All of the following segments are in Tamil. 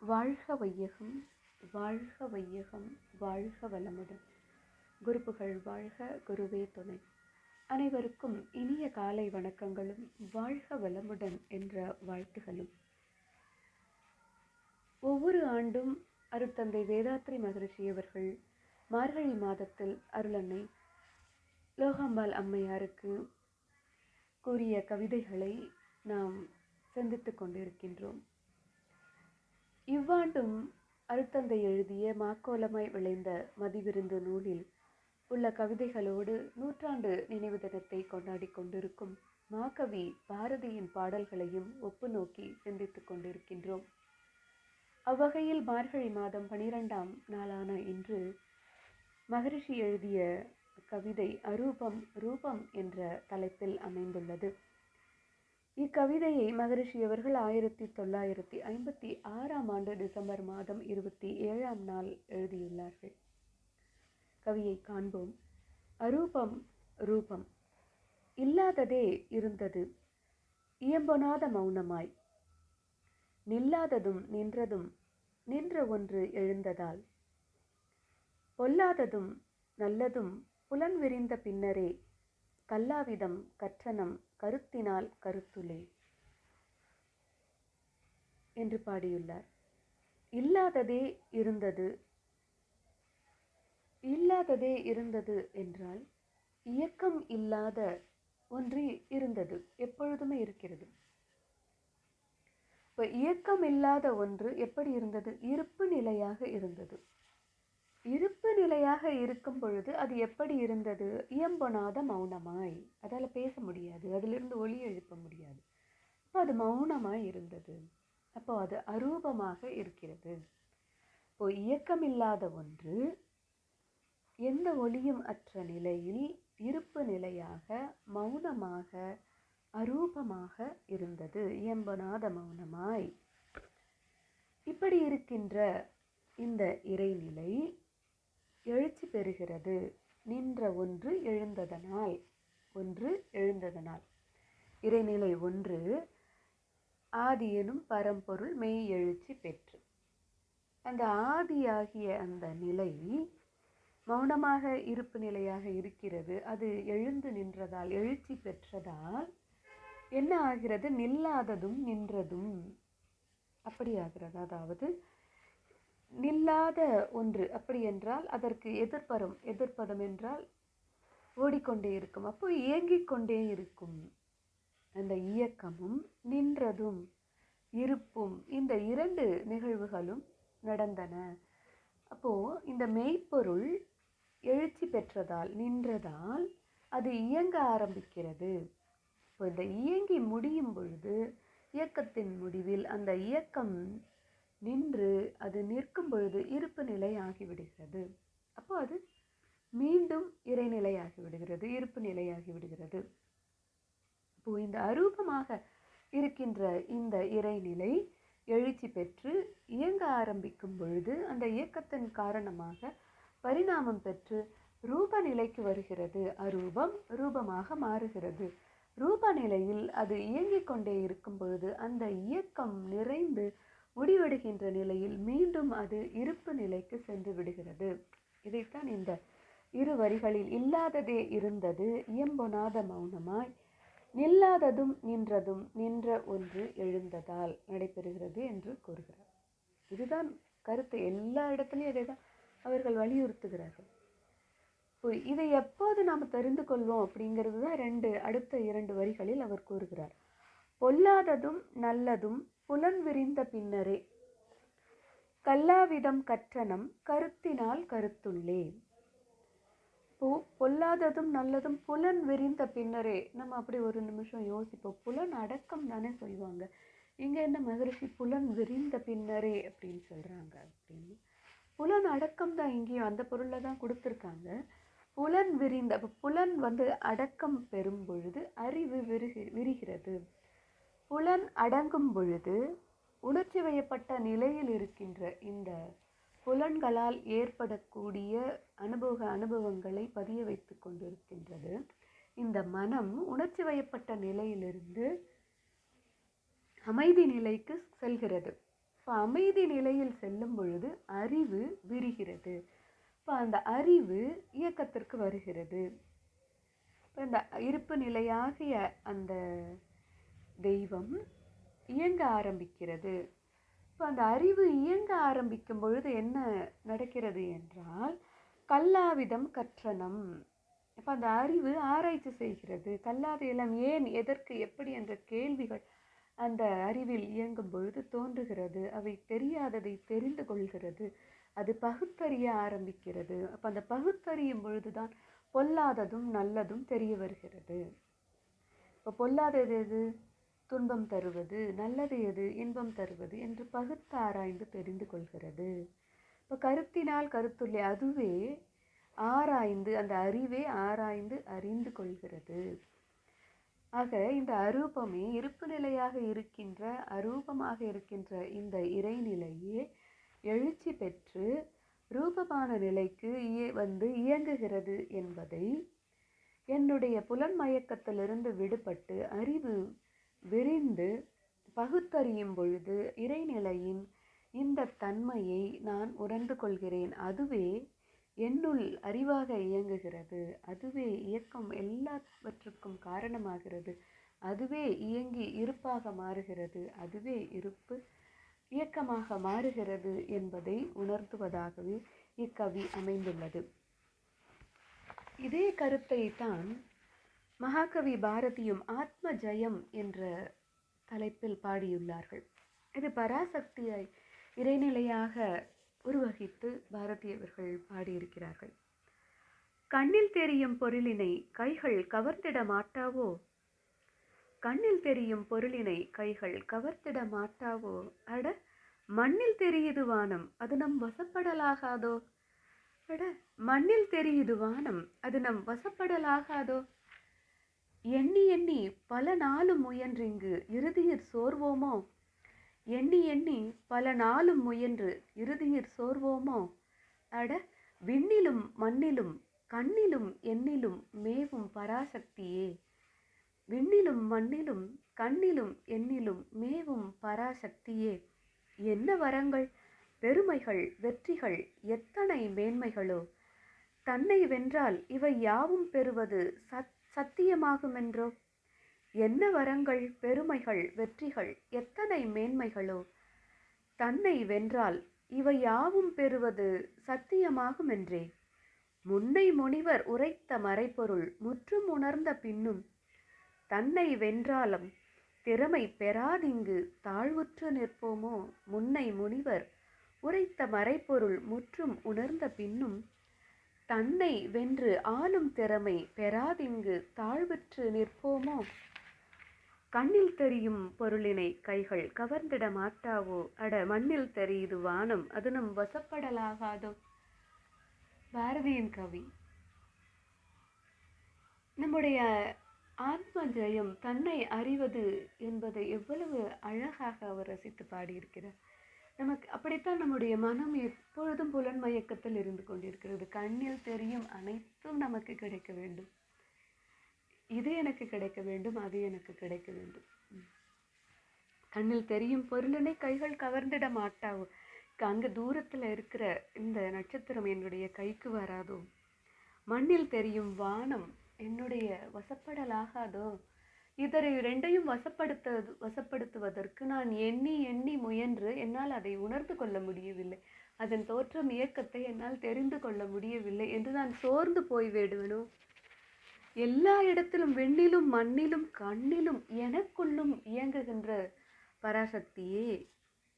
வாழ்க வையகம் வாழ்க வையகம் வாழ்க வளமுடன். குருப்புகள் வாழ்க குருவே துணை. அனைவருக்கும் இனிய காலை வணக்கங்களும் வாழ்க வளமுடன் என்ற வாழ்த்துகளும். ஒவ்வொரு ஆண்டும் அருட்தந்தை வேதாத்ரி மகரிஷி அவர்கள் மார்கழி மாதத்தில் அருளன்னை லோகாம்பாள் அம்மையாருக்கு கூறிய கவிதைகளை நாம் சிந்தித்து கொண்டிருக்கின்றோம். இவ்வாண்டும் அருத்தந்தை எழுதிய மாக்கோலமாய் விளைந்த மதிவிருந்து நூலில் உள்ள கவிதைகளோடு நூற்றாண்டு நினைவு தினத்தை கொண்டாடி கொண்டிருக்கும் மாகவி பாரதியின் பாடல்களையும் ஒப்பு நோக்கி சிந்தித்துக் கொண்டிருக்கின்றோம். அவ்வகையில் மார்கழி மாதம் பனிரெண்டாம் நாளான இன்று மகரிஷி எழுதிய கவிதை அரூபம் ரூபம் என்ற தலைப்பில் அமைந்துள்ளது. இக்கவிதையை மகரிஷி அவர்கள் ஆயிரத்தி தொள்ளாயிரத்தி ஐம்பத்தி ஆறாம் ஆண்டு டிசம்பர் மாதம் இருபத்தி ஏழாம் நாள் எழுதியுள்ளார்கள். கவியை காண்போம். அரூபம் ரூபம். இல்லாததே இருந்தது. இயம்பொனாத மௌனமாய். நில்லாததும் நின்றதும் நின்ற ஒன்று எழுந்ததால். பொல்லாததும் நல்லதும் புலன் விரிந்த பின்னரே. கல்லாவிதம் கற்றனம் கருத்தினால் கருத்துளே என்று பாடியுள்ளார். இல்லாததே இருந்தது. இல்லாததே இருந்தது என்றால் இயக்கம் இல்லாத ஒன்று இருந்தது. எப்பொழுதுமே இருக்கிறது. இப்போ இயக்கம் இல்லாத ஒன்று எப்படி இருந்தது? இருப்பு நிலையாக இருந்தது. இருப்பு நிலையாக இருக்கும் பொழுது அது எப்படி இருந்தது? இயம்பொனாத மௌனமாய். அதால் பேச முடியாது. அதிலிருந்து ஒளி எழுப்ப முடியாது. அப்போ அது மௌனமாய் இருந்தது. அப்போ அது அரூபமாக இருக்கிறது. இப்போ இயக்கம் இல்லாத ஒன்று எந்த ஒளியும் அற்ற நிலையில் இருப்பு நிலையாக மௌனமாக அரூபமாக இருந்தது. இயம்பனாத மௌனமாய். இப்படி இருக்கின்ற இந்த இறைநிலை எழுச்சி பெறுகிறது. நின்ற ஒன்று எழுந்ததனால் ஒன்று எழுந்ததனால். இறைநிலை ஒன்று ஆதி எனும் பரம்பொருள் மெய் எழுச்சி பெற்று. அந்த ஆதியாகிய அந்த நிலை மௌனமாக இருப்பு நிலையாக இருக்கிறது. அது எழுந்து நின்றதால் எழுச்சி பெற்றதால் என்ன ஆகிறது? நில்லாததும் நின்றதும் அப்படி ஆகிறது. அதாவது நில்லாத ஒன்று. அப்படி என்றால் அதற்கு எதிர்ப்பரும் எதிர்ப்பதம் என்றால் ஓடிக்கொண்டே இருக்கும். அப்போ இயங்கிக் கொண்டே இருக்கும். அந்த இயக்கமும் நின்றதும் இருப்பும் இந்த இரண்டு நிகழ்வுகளும் நடந்தன. அப்போ இந்த மெய்ப்பொருள் எழுச்சி பெற்றதால் நின்றதால் அது இயங்க ஆரம்பிக்கிறது. இப்போ இந்த இயங்கி முடியும் பொழுது இயக்கத்தின் முடிவில் அந்த இயக்கம் பொழுது இருப்பு நிலை ஆகிவிடுகிறது அப்போ அது மீண்டும் இறைநிலையாகி ஆகிவிடுகிறது இருப்பு நிலையாகி விடுகிறது. இப்போ இந்த அரூபமாக இருக்கின்ற இந்த இறைநிலை எழுச்சி பெற்று இயங்க ஆரம்பிக்கும் பொழுது அந்த இயக்கத்தின் காரணமாக பரிணாமம் பெற்று ரூப நிலைக்கு வருகிறது. அரூபம் ரூபமாக மாறுகிறது. ரூப நிலையில் அது இயங்கிக் கொண்டே இருக்கும் பொழுது அந்த இயக்கம் நிறைந்து முடிவடைகின்ற நிலையில் மீண்டும் அது இருப்பு நிலைக்கு சென்று விடுகிறது. இதைத்தான் இந்த இரு வரிகளில் இல்லாததே இருந்தது. இயம்பொனாத மௌனமாய் நில்லாததும் நின்றதும் நின்ற ஒன்று எழுந்ததால் நடைபெறுகிறது என்று கூறுகிறார். இதுதான் கருத்து. எல்லா இடத்துலையும் இதை தான் அவர்கள் வலியுறுத்துகிறார்கள். இதை எப்போது நாம் தெரிந்து கொள்வோம் அப்படிங்கிறது தான் ரெண்டு அடுத்த இரண்டு வரிகளில் அவர் கூறுகிறார். பொல்லாததும் நல்லதும் புலன் விரிந்த பின்னரே. கல்லாவிதம் கற்றனம் கருத்தினால் கருத்துள்ளே. இப்போ பொல்லாததும் நல்லதும் புலன் விரிந்த பின்னரே. நம்ம அப்படி ஒரு நிமிஷம் யோசிப்போம். புலன் அடக்கம் தானே சொல்லுவாங்க. இங்கே என்ன மகரிஷி புலன் விரிந்த பின்னரே அப்படின்னு சொல்கிறாங்க அப்படின்னு. புலன் அடக்கம் தான் இங்கேயும் அந்த பொருளை தான் கொடுத்துருக்காங்க. புலன் விரிந்த அப்போ புலன் வந்து அடக்கம் பெறும் பொழுது அறிவு விரிகி விரிகிறது. புலன் அடங்கும் பொழுது உணர்ச்சி வயப்பட்ட நிலையில் இருக்கின்ற இந்த புலன்களால் ஏற்படக்கூடிய அனுபவ அனுபவங்களை பதிய வைத்து கொண்டிருக்கின்றது. இந்த மனம் உணர்ச்சி வயப்பட்ட நிலையிலிருந்து அமைதி நிலைக்கு செல்கிறது. இப்போ அமைதி நிலையில் செல்லும் பொழுது அறிவு விரிகிறது. இப்போ அந்த அறிவு இயக்கத்திற்கு வருகிறது. இப்போ இந்த இருப்பு நிலையாகிய அந்த தெய்வம் இயங்க ஆரம்பிக்கிறது. இப்போ அந்த அறிவு இயங்க ஆரம்பிக்கும் பொழுது என்ன நடக்கிறது என்றால் கல்லாவிதம் கற்றனம். இப்போ அந்த அறிவு ஆராய்ச்சி செய்கிறது. கல்லாத இளம் ஏன் எதற்கு எப்படி என்ற கேள்விகள் அந்த அறிவில் இயங்கும் பொழுது தோன்றுகிறது. அவை தெரியாததை தெரிந்து கொள்கிறது. அது பகுத்தறிய ஆரம்பிக்கிறது. அப்போ அந்த பகுத்தறியும் பொழுதுதான் பொல்லாததும் நல்லதும் தெரிய வருகிறது. இப்போ பொல்லாதது எது? துன்பம் தருவது நல்லது எது இன்பம் தருவது என்று பகுத்து ஆராய்ந்து தெரிந்து கொள்கிறது. இப்போ கருத்தினால் கருத்துள்ளே அதுவே ஆராய்ந்து அந்த அறிவே ஆராய்ந்து அறிந்து கொள்கிறது. ஆக இந்த அரூபமே இருப்பு நிலையாக இருக்கின்ற அரூபமாக இருக்கின்ற இந்த இறைநிலையே எழுச்சி பெற்று ரூபமான நிலைக்கு வந்து இயங்குகிறது என்பதை என்னுடைய புலன் மயக்கத்திலிருந்து விடுபட்டு அறிவு விரிந்து பகுத்தறியும் பொழுது இறைநிலையின் இந்த தன்மையை நான் உணர்ந்து கொள்கிறேன். அதுவே என்னுள் அறிவாக இயங்குகிறது. அதுவே இயக்கம் எல்லாவற்றுக்கும் காரணமாகிறது. அதுவே இயங்கி இருப்பாக மாறுகிறது. அதுவே இருப்பு இயக்கமாக மாறுகிறது என்பதை உணர்த்துவதாகவே இக்கவி அமைந்துள்ளது. இதே கருத்தை தான் மகாகவி பாரதியும் ஆத்ம ஜெயம் என்ற தலைப்பில் பாடியுள்ளார்கள். இது பராசக்தியை இறைநிலையாக உருவகித்து பாரதியவர்கள் பாடியிருக்கிறார்கள். கண்ணில் தெரியும் பொருளினை கைகள் கவர்ந்திட மாட்டாவோ? கண்ணில் தெரியும் பொருளினை கைகள் கவர்த்திட மாட்டாவோ? அட மண்ணில் தெரியுது வானம் அது நம் வசப்படலாகாதோ? அட மண்ணில் தெரியுது வானம் அது நம் வசப்படலாகாதோ? எண்ணி எண்ணி பல நாளும் முயன்றிங்கு இறுதியிற் சோர்வோமோ? எண்ணி எண்ணி பல நாளும் முயன்று இறுதியிற் சோர்வோமோ? அட விண்ணிலும் மண்ணிலும் கண்ணிலும் எண்ணிலும் மேவும் பராசக்தியே. விண்ணிலும் மண்ணிலும் கண்ணிலும் எண்ணிலும் மேவும் பராசக்தியே. என்ன வரங்கள்? பெருமைகள் வெற்றிகள் எத்தனை மேன்மைகளோ? தன்னை வென்றால் இவை யாவும் பெறுவது சத் சத்தியமாகுமென்றோ? என்ன வரங்கள் பெருமைகள் வெற்றிகள் எத்தனை மேன்மைகளோ? தன்னை வென்றால் இவை யாவும் பெறுவது சத்தியமாகுமென்றே. முன்னை முனிவர் உரைத்த மறைபொருள் முற்றும் உணர்ந்த பின்னும் தன்னை வென்றாலும் திறமை பெறாதிங்கு தாழ்வுற்று நிற்போமோ? முன்னை முனிவர் உரைத்த மறைப்பொருள் முற்றும் உணர்ந்த பின்னும் தன்னை வென்று ஆளும் திறமை பெறாதிங்கு தாழ்வுற்று நிற்போமோ? கண்ணில் தெரியும் பொருளினை கைகள் கவர்ந்திட மாட்டாவோ? அட மண்ணில் தெரியுது வானம் அது நம் வசப்படலாகாதோ? பாரதியின் கவி. நம்முடைய ஆத்ம ஜெயம் தன்னை அறிவது என்பதை எவ்வளவு அழகாக அவர் ரசித்து பாடியிருக்கிறார். நமக்கு அப்படித்தான் நம்முடைய மனம் எப்பொழுதும் புலன் மயக்கத்தில் இருந்து கொண்டிருக்கிறது. கண்ணில் தெரியும் அனைத்தும் நமக்கு கிடைக்க வேண்டும். இது எனக்கு கிடைக்க வேண்டும் அது எனக்கு கிடைக்க வேண்டும். கண்ணில் தெரியும் பொருளினை கைகள் கவர்ந்திட மாட்டாவோ? அங்கே தூரத்தில் இருக்கிற இந்த நட்சத்திரம் என்னுடைய கைக்கு வராதோ? மண்ணில் தெரியும் வானம் என்னுடைய வசப்படலாகாதோ? இதரை ரெண்டையும் வசப்படுத்த வசப்படுத்துவதற்கு நான் எண்ணி எண்ணி முயன்று என்னால் அதை உணர்ந்து கொள்ள முடியவில்லை. அதன் தோற்றம் இயக்கத்தை என்னால் தெரிந்து கொள்ள முடியவில்லை என்று நான் சோர்ந்து போய் விடுவேனோ? எல்லா இடத்திலும் வெண்ணிலும் மண்ணிலும் கண்ணிலும் எனக்குள்ளும் இயங்குகின்ற பராசக்தியே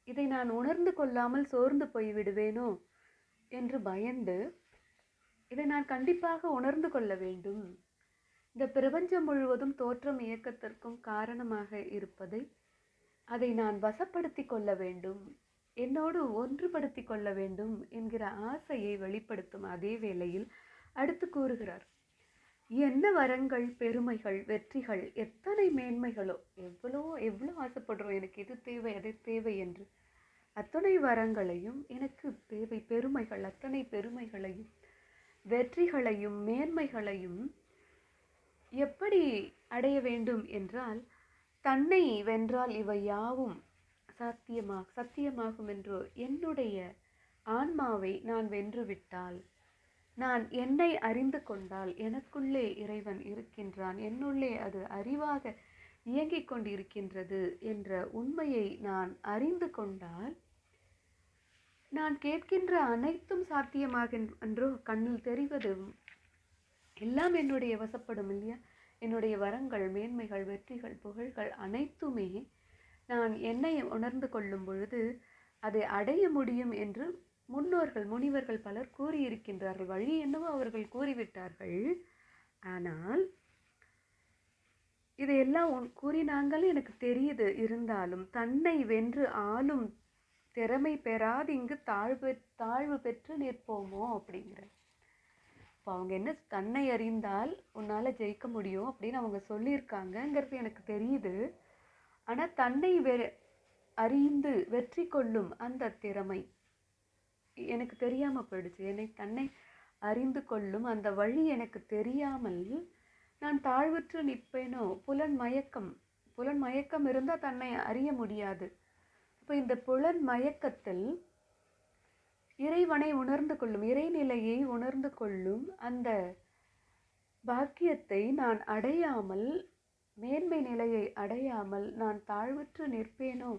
இதை நான் உணர்ந்து கொள்ளாமல் சோர்ந்து போய் விடுவேனோ? என்று பயந்து இதை நான் கண்டிப்பாக உணர்ந்து கொள்ள வேண்டும். இந்த பிரபஞ்சம் முழுவதும் தோற்றம் இயக்கத்திற்கும் காரணமாக இருப்பதை அதை நான் வசப்படுத்தி கொள்ள வேண்டும் என்னோடு ஒன்றுபடுத்தி கொள்ள வேண்டும் என்கிற ஆசையை வெளிப்படுத்தும் அதே வேளையில் அடுத்து கூறுகிறார் என்ன வரங்கள் பெருமைகள் வெற்றிகள் எத்தனை மேன்மைகளோ எவ்வளோ எவ்வளோ ஆசைப்படுறோம் எனக்கு இது தேவை அது தேவை என்று அத்தனை வரங்களையும் எனக்கு தேவை பெருமைகள் அத்தனை பெருமைகளையும் வெற்றிகளையும் மேன்மைகளையும் எப்படி அடைய வேண்டும் என்றால் தன்னை வென்றால் இவை யாவும் சாத்தியமாக சத்தியமாகும் என்றோ என்னுடைய ஆன்மாவை நான் வென்றுவிட்டால் நான் என்னை அறிந்து கொண்டால் எனக்குள்ளே இறைவன் இருக்கின்றான் என்னுள்ளே அது அறிவாக இயங்கிக் கொண்டிருக்கின்றது என்ற உண்மையை நான் அறிந்து கொண்டால் நான் கேட்கின்ற அனைத்தும் சாத்தியமாகின்றோ கண்ணில் தெரிவதும் எல்லாம் என்னுடைய வசப்படும் இல்லையா? என்னுடைய வரங்கள் மேன்மைகள் வெற்றிகள் புகழ்கள் அனைத்துமே நான் என்னை உணர்ந்து கொள்ளும் பொழுது அதை அடைய முடியும் என்று முன்னோர்கள் முனிவர்கள் பலர் கூறியிருக்கின்றார்கள். வழி என்னவோ அவர்கள் கூறிவிட்டார்கள். ஆனால் இதையெல்லாம் உன் எனக்கு தெரியுது. இருந்தாலும் தன்னை வென்று ஆளும் திறமை பெறாது. இங்கு தாழ்வு தாழ்வு பெற்று நிற்போமோ அப்படிங்கிற இப்போ அவங்க என்ன தன்னை அறிந்தால் உன்னால் ஜெயிக்க முடியும் அப்படின்னு அவங்க சொல்லியிருக்காங்கங்கிறது எனக்கு தெரியுது. ஆனால் தன்னை வெ அறிந்து வெற்றி கொள்ளும் அந்த திறமை எனக்கு தெரியாமல் போயிடுச்சு. என்னை தன்னை அறிந்து கொள்ளும் அந்த வழி எனக்கு தெரியாமல் நான் தாழ்வுற்று நிற்பேனோ? புலன் மயக்கம். புலன் மயக்கம் இருந்தால் தன்னை அறிய முடியாது. இப்போ இந்த புலன் மயக்கத்தில் இறைவனை உணர்ந்து கொள்ளும் இறைநிலையை உணர்ந்து கொள்ளும் அந்த பாக்கியத்தை நான் அடையாமல் மேன்மை நிலையை அடையாமல் நான் தாழ்வுற்று நிற்பேனோ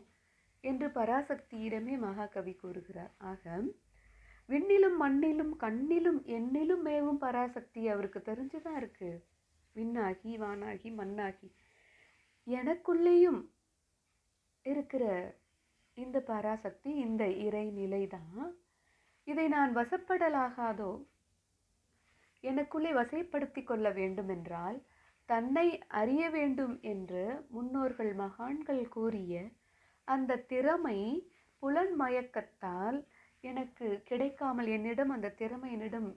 என்று பராசக்தியிடமே மகாகவி கூறுகிறார். ஆக விண்ணிலும் மண்ணிலும் கண்ணிலும் எண்ணிலும் மேவும் பராசக்தி அவருக்கு தெரிஞ்சுதான் இருக்கு. விண்ணாகி வானாகி மண்ணாகி எனக்குள்ளேயும் இருக்கிற இந்த பராசக்தி இந்த இறைநிலை தான் இதை நான் வசப்படலாகாதோ? எனக்குள்ளே வசைப்படுத்தி கொள்ள வேண்டுமென்றால் தன்னை அறிய வேண்டும் என்று முன்னோர்கள் மகான்கள் கூறிய அந்த திறமை புலன் மயக்கத்தால் எனக்கு கிடைக்காமல் என்னிடம் அந்த திறமை என்னிடம்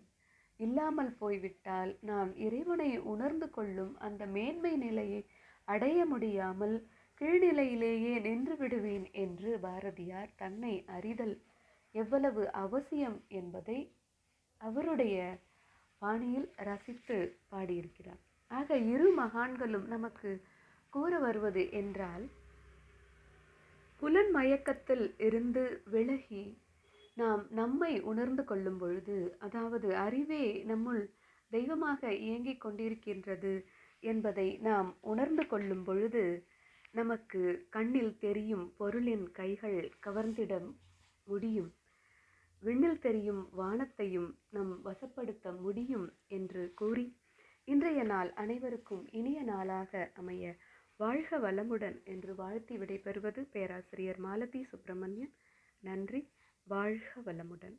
இல்லாமல் போய்விட்டால் நான் இறைவனை உணர்ந்து கொள்ளும் அந்த மேன்மை நிலையை அடைய முடியாமல் கீழ்நிலையிலேயே நின்று விடுவேன் என்று பாரதியார் தன்னை அறிதல் எவ்வளவு அவசியம் என்பதை அவருடைய பாணியில் ரசித்து பாடியிருக்கிறார். ஆக இரு மகான்களும் நமக்கு கூற வருவது என்றால் புலன் மயக்கத்தில் இருந்து விலகி நாம் நம்மை உணர்ந்து கொள்ளும் பொழுது அதாவது அறிவே நம்முள் தெய்வமாக இயங்கிக் கொண்டிருக்கின்றது என்பதை நாம் உணர்ந்து கொள்ளும் பொழுது நமக்கு கண்ணில் தெரியும் பொருளின் கைகள் கவர்ந்திட முடியும். விண்ணில் தெரியும் வானத்தையும் நம் வசப்படுத்த முடியும் என்று கூறி இன்றைய நாள் அனைவருக்கும் இனிய நாளாக அமைய வாழ்க வளமுடன் என்று வாழ்த்தி விடைபெறுவது பேராசிரியர் மாலதி சுப்பிரமணியன். நன்றி வாழ்க வளமுடன்.